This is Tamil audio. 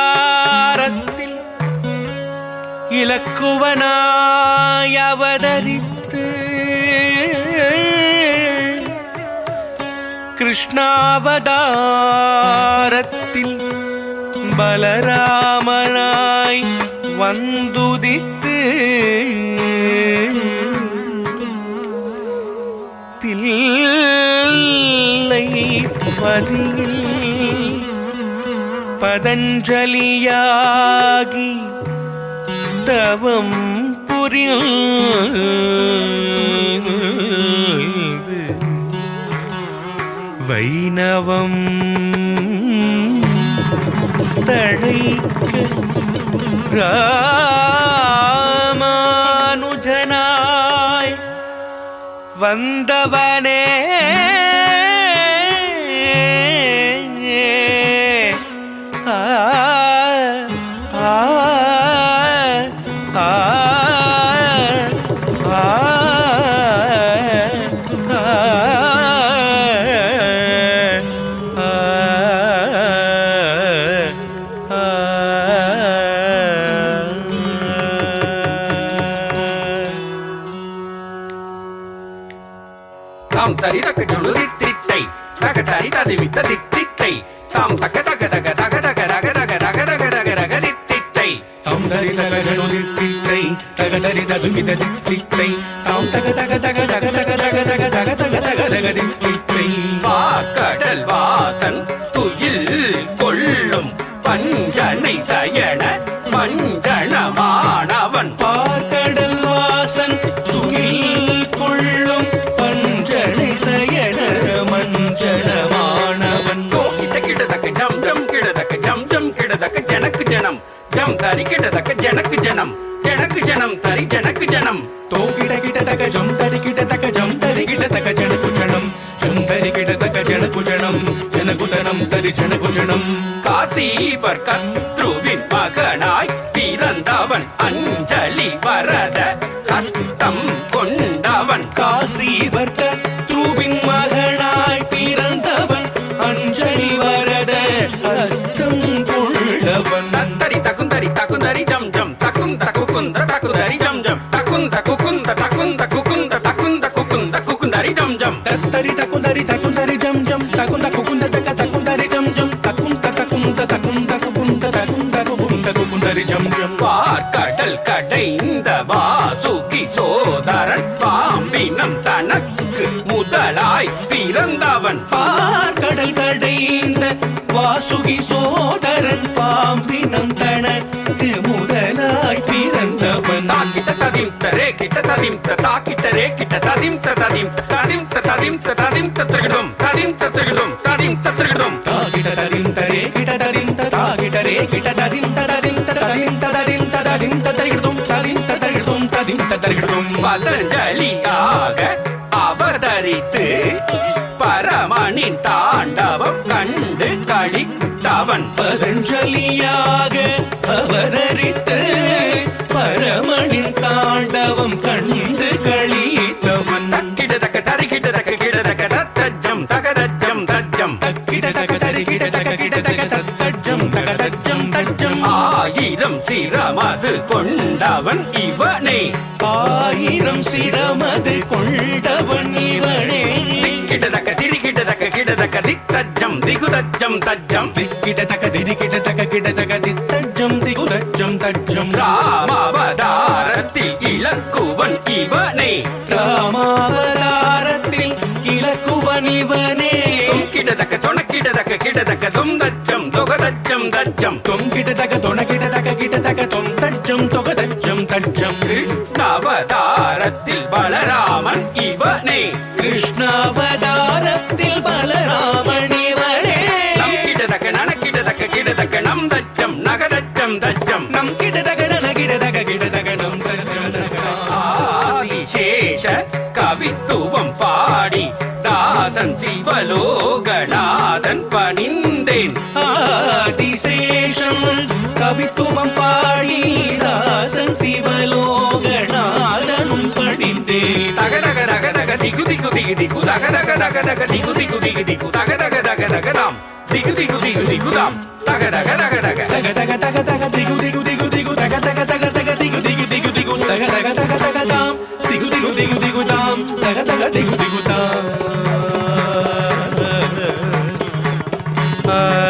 ராமாவதாரத்தில் இலக்குவனாய் அவதரித்து கிருஷ்ணாவதாரத்தில் பலராமனாய் வந்துதித்து தில் பதியில் பதஞ்சலியாகி தவம் புரிந்து வைணவம் தழைக்க ராமானுஜனாய் வந்தவனே தாம் தரி தக்க ஜுடு தித்தை தக தரி ததி வித்த தித்தை தாம் தக்க தக தக தக தக தக தக தக தக தக தக தித்தை தாம் தரி தக ஜனுதி தித்தை தக தரி தகு மித தித்தை தாம் தக தக தக தக தக தக தக தக தக தக தக தித்தை கடல் வாசன் தரிக்கிட தக்க ஜனக்கு ஜனம். ஜனக்கு ஜனம் தரி ஜனக்கு ஜனம். தோகிட கிட தக்க ஜம் தரிக்கிட தக்க ஜம் தரிக்கிட தக்க ஜனக்கு ஜனம். ஜம் தரிக்கிட தக்க ஜனக்கு ஜனம். ஜனகுதனம் தரி ஜனகு ஜனம். காசீபர் கத்ருவின் மகனாய் பிறந்தவன் அஞ்சலி வரத ஹஸ்தம் கொண்டவன். காசீபர் தத்தரி தகுந்தரி ஜம் ஜம். தகுந்த குகுந்த தக தகுந்தரி ஜம் ஜம். தகுந்த தகுந்த தகுந்த குகுந்த தகுந்த குகுந்த குகுந்தரி ஜம் ஜம். பார்க்கடல் கடைந்த வாசுகி சோதரன் பாம்பினம் தனக்கு முதலாய் பிறந்தவன். பார்க்கடல் கடைந்த வாசுகி சோதரன் பாம்பினம் தனக்கு முதலாய் பிறந்தவன். தாக்கிட்ட ததிம் தரே கிட்ட ததிம் தாக்கிட்ட ரே கிட்ட ததிம் ததிம் ததிம் తత్తగిడం తదిం తత్తగిడం తాగిట తదిం తరే గిట తదిం తాగిట రే గిట తదిం తదిం తదిం తదిం తదిం తత్తగిడం తదిం తత్తగిడం తదిం తత్తగిడం பதஞ்சலியாக அவதரித்து பரமனின் தாண்டவம் கண்டு கழித்தவன் பதஞ்சலியாக அவதரித்து பரமனின் தாண்டவம் கண்டு ஆயிரம் சிரமது கொண்டவன் இவனே. ஆயிரம் சிரமது கொண்டவன் இவனே. கிட்டத்தக்க திரி கிட்டத்தக்க கிட்டத்தக்க தித்தஜம் திகுதஜம் தஜம் கிட்டத்தக்க திரி கிட்டத்தக்க கிட்டத்தக்க தித்தஜம் திகுதஜம் தஜம் ராமாவதாரத்தில் இலக்குவன் இவனே. ராமாவதார தச்சம் தச்சம். தொங்கிடதக தொணகிடதக கிடதக தொம் தச்சம் தொக தச்சம் தச்சம். கிருஷ்ணாவதாரத்தில் பலராமன் இவனே. கிருஷ்ணாவதாரத்தில் பலராமன் இவனே. நம் கிடதக நனக்கிடதக கிடதக நம் தச்சம் நகதச்சம் தச்சம் நம் கிடதக நனகிடதக கிடதக நம் தச்சம் ஆதிசேஷ கவித்துவம் பாடி தாசன் சிவலோகநாதன் பன വന്നേൻ ആദിശേഷം കവിത്വം പാടി ദാസൻ ശിവലോകനാഥനും പണിന്റെ തകരകരകരക ദിഗു ദിഗു ദിഗു ദിഗു തകരകരകരക ദിഗു ദിഗു ദിഗു ദിഗു തകരകരകരകരാം ദിഗു ദിഗു ദിഗു ദിഗുതാം തകരകര Bye.